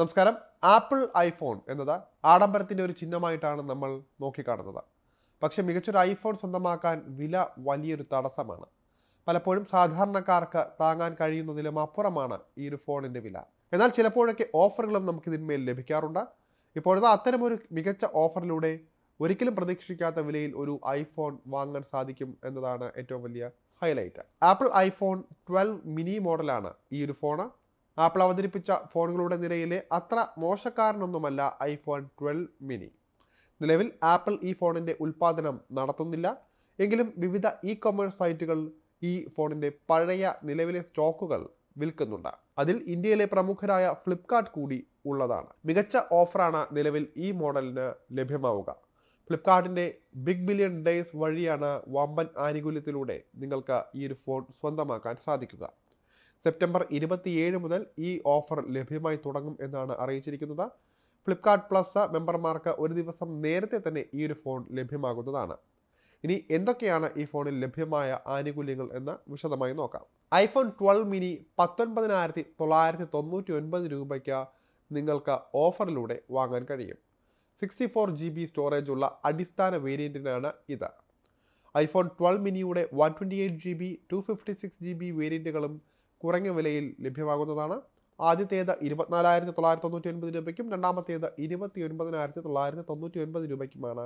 നമസ്കാരം. Apple iPhone എന്നത് ആഡംബരത്തിന്റെ ഒരു ചിഹ്നമായിട്ടാണ് നമ്മൾ നോക്കിക്കാണുന്നത്. പക്ഷേ മികച്ചൊരു ഐഫോൺ സ്വന്തമാക്കാൻ വില വലിയൊരു തടസ്സമാണ്. പലപ്പോഴും സാധാരണക്കാർക്ക് താങ്ങാൻ കഴിയുന്നതിലും അപ്പുറമാണ് ഈ ഒരു ഫോണിന്റെ വില. എന്നാൽ ചിലപ്പോഴൊക്കെ ഓഫറുകളും നമുക്ക് ഇതിന്മേൽ ലഭിക്കാറുണ്ട്. ഇപ്പോഴത്തെ അത്തരമൊരു മികച്ച ഓഫറിലൂടെ ഒരിക്കലും പ്രതീക്ഷിക്കാത്ത വിലയിൽ ഒരു ഐഫോൺ വാങ്ങാൻ സാധിക്കും എന്നതാണ് ഏറ്റവും വലിയ highlight. Apple iPhone twelve mini മോഡലാണ് ഈ ഒരു ഫോണ്. ആപ്പിൾ അവതരിപ്പിച്ച ഫോണുകളുടെ നിരയിലെ അത്ര മോശക്കാരനൊന്നുമല്ല ഐഫോൺ ട്വൽവ് മിനി. നിലവിൽ ആപ്പിൾ ഈ ഫോണിന്റെ ഉൽപ്പാദനം നടത്തുന്നില്ല. എങ്കിലും വിവിധ ഇ കൊമേഴ്സ് സൈറ്റുകൾ ഈ ഫോണിന്റെ പഴയ നിലവിലെ സ്റ്റോക്കുകൾ വിൽക്കുന്നുണ്ട്. അതിൽ ഇന്ത്യയിലെ പ്രമുഖരായ ഫ്ലിപ്കാർട്ട് കൂടി ഉള്ളതാണ്. മികച്ച ഓഫറാണ് നിലവിൽ ഈ മോഡലിന് ലഭ്യമാവുക. ഫ്ലിപ്കാർട്ടിന്റെ ബിഗ് ബില്യൺ ഡേയ്സ് വഴിയാണ് വമ്പൻ ആനുകൂല്യത്തിലൂടെ നിങ്ങൾക്ക് ഈ ഒരു ഫോൺ സ്വന്തമാക്കാൻ സാധിക്കുക. സെപ്റ്റംബർ ഇരുപത്തിയേഴ് മുതൽ ഈ ഓഫർ ലഭ്യമായി തുടങ്ങും എന്നാണ് അറിയിച്ചിരിക്കുന്നത്. ഫ്ലിപ്കാർട്ട് പ്ലസ് മെമ്പർമാർക്ക് ഒരു ദിവസം നേരത്തെ തന്നെ ഈ ഒരു ഫോൺ ലഭ്യമാകുന്നതാണ്. ഇനി എന്തൊക്കെയാണ് ഈ ഫോണിൽ ലഭ്യമായ ആനുകൂല്യങ്ങൾ എന്ന് വിശദമായി നോക്കാം. ഐഫോൺ ട്വൽവ് മിനി പത്തൊൻപതിനായിരത്തി തൊള്ളായിരത്തി തൊണ്ണൂറ്റി ഒൻപത് രൂപയ്ക്ക് നിങ്ങൾക്ക് ഓഫറിലൂടെ വാങ്ങാൻ കഴിയും. Sixty four G B storage ഉള്ള അടിസ്ഥാന വേരിയന്റിനാണ് ഇത്. ഐഫോൺ ട്വൽവ് മിനിയുടെ one twenty eight G B two fifty six G B വേരിയന്റുകളും കുറഞ്ഞ വിലയിൽ ലഭ്യമാകുന്നതാണ്. ആദ്യത്തേത് ഇരുപത്തിനാലായിരത്തി തൊള്ളായിരത്തി തൊണ്ണൂറ്റി ഒൻപത് രൂപയ്ക്കും രണ്ടാമത്തേത് ഇരുപത്തി ഒൻപതിനായിരത്തി തൊള്ളായിരത്തി തൊണ്ണൂറ്റി ഒൻപത് രൂപയ്ക്കുമാണ്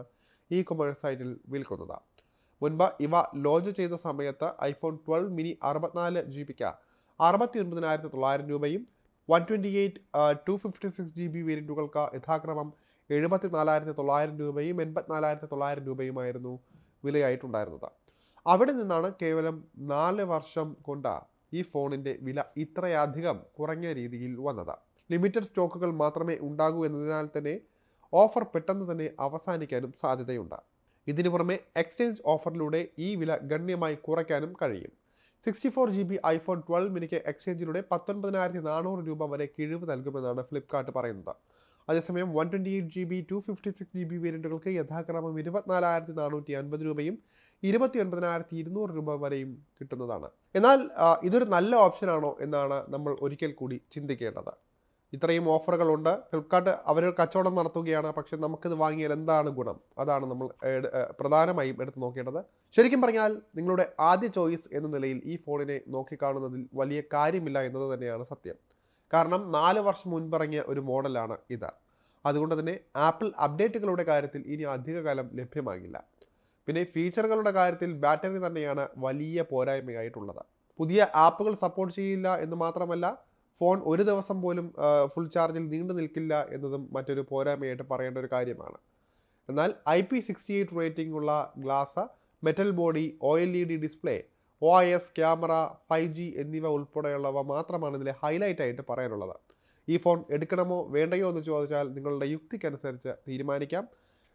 ഇ കൊമേഴ്സ് സൈറ്റിൽ വിൽക്കുന്നത്. മുൻപ് ഇവ ലോഞ്ച് ചെയ്ത സമയത്ത് ഐഫോൺ ട്വൽവ് മിനി അറുപത്തിനാല് ജി ബിക്ക് അറുപത്തി ഒൻപതിനായിരത്തി തൊള്ളായിരം രൂപയും one twenty eight two fifty six GB B വേരിയന്റുകൾക്ക് യഥാക്രമം എഴുപത്തി നാലായിരത്തി തൊള്ളായിരം രൂപയും എൺപത്തിനാലായിരത്തി തൊള്ളായിരം രൂപയുമായിരുന്നു വിലയായിട്ടുണ്ടായിരുന്നത്. അവിടെ നിന്നാണ് കേവലം നാല് വർഷം കൊണ്ട് ഈ ഫോണിന്റെ വില ഇത്രയധികം കുറഞ്ഞ രീതിയിൽ വന്നത്. ലിമിറ്റഡ് സ്റ്റോക്കുകൾ മാത്രമേ ഉണ്ടാകൂ എന്നതിനാൽ തന്നെ ഓഫർ പെട്ടെന്ന് തന്നെ അവസാനിക്കാനും സാധ്യതയുണ്ട്. ഇതിനു പുറമെ എക്സ്ചേഞ്ച് ഓഫറിലൂടെ ഈ വില ഗണ്യമായി കുറയ്ക്കാനും കഴിയും. Sixty four G B iPhone twelve മിനിക്ക് എക്സ്ചേഞ്ചിലൂടെ പത്തൊൻപതിനായിരത്തി നാനൂറ് രൂപ വരെ കിഴിവ് നൽകുമെന്നാണ് ഫ്ലിപ്കാർട്ട് പറയുന്നത്. അതേസമയം one twenty eight G B two fifty six G B വേരിയന്റുകൾക്ക് യഥാക്രമം ഇരുപത്തിനാലായിരത്തി നാനൂറ്റി അൻപത് രൂപയും ഇരുപത്തി ഒൻപതിനായിരത്തി ഇരുന്നൂറ് രൂപ വരെയും കിട്ടുന്നതാണ്. എന്നാൽ ഇതൊരു നല്ല ഓപ്ഷനാണോ എന്നാണ് നമ്മൾ ഒരിക്കൽ കൂടി ചിന്തിക്കേണ്ടത്. ഇത്രയും ഓഫറുകളുണ്ട്. ഫ്ലിപ്കാർട്ട് അവർ കച്ചവടം നടത്തുകയാണ്. പക്ഷെ നമുക്കിത് വാങ്ങിയാൽ എന്താണ് ഗുണം? അതാണ് നമ്മൾ പ്രധാനമായും എടുത്ത് നോക്കേണ്ടത്. ശരിക്കും പറഞ്ഞാൽ നിങ്ങളുടെ ആദ്യ ചോയ്സ് എന്ന നിലയിൽ ഈ ഫോണിനെ നോക്കിക്കാണുന്നതിൽ വലിയ കാര്യമില്ല എന്നത് തന്നെയാണ് സത്യം. കാരണം നാല് വർഷം മുൻപിറങ്ങിയ ഒരു മോഡലാണ് ഇത്. അതുകൊണ്ട് തന്നെ ആപ്പിൾ അപ്ഡേറ്റുകളുടെ കാര്യത്തിൽ ഇനി അധികകാലം ലഭ്യമാകില്ല. പിന്നെ ഫീച്ചറുകളുടെ കാര്യത്തിൽ ബാറ്ററി തന്നെയാണ് വലിയ പോരായ്മയായിട്ടുള്ളത്. പുതിയ ആപ്പുകൾ സപ്പോർട്ട് ചെയ്യില്ല എന്ന് മാത്രമല്ല ഫോൺ ഒരു ദിവസം പോലും ഫുൾ ചാർജിൽ നീണ്ടു നിൽക്കില്ല എന്നതും മറ്റൊരു പോരായ്മയായിട്ട് പറയേണ്ട ഒരു കാര്യമാണ്. എന്നാൽ I P sixty eight rating ഉള്ള glass metal body O L E D display O I S camera five G എന്നിവ ഉൾപ്പെടെയുള്ളവ മാത്രമാണ് ഇതിലെ ഹൈലൈറ്റ് ആയിട്ട് പറയാനുള്ളത്. ഈ ഫോൺ എടുക്കണമോ വേണ്ടയോ എന്ന് ചോദിച്ചാൽ നിങ്ങളുടെ യുക്തിക്കനുസരിച്ച് തീരുമാനിക്കാം.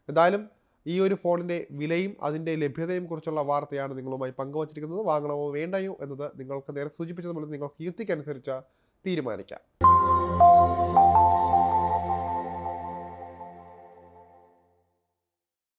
എന്തായാലും ഈ ഒരു ഫോണിന്റെ വിലയും അതിന്റെ ലഭ്യതയും കുറിച്ചുള്ള വാർത്തയാണ് നിങ്ങളുമായി പങ്കുവച്ചിരിക്കുന്നത്. വാങ്ങണമോ വേണ്ടയോ എന്നത് നിങ്ങൾക്ക് നേരെ സൂചിപ്പിച്ചതുപോലെ നിങ്ങൾക്ക് യുക്തിക്കനുസരിച്ച് തീരുമാനിക്കാം.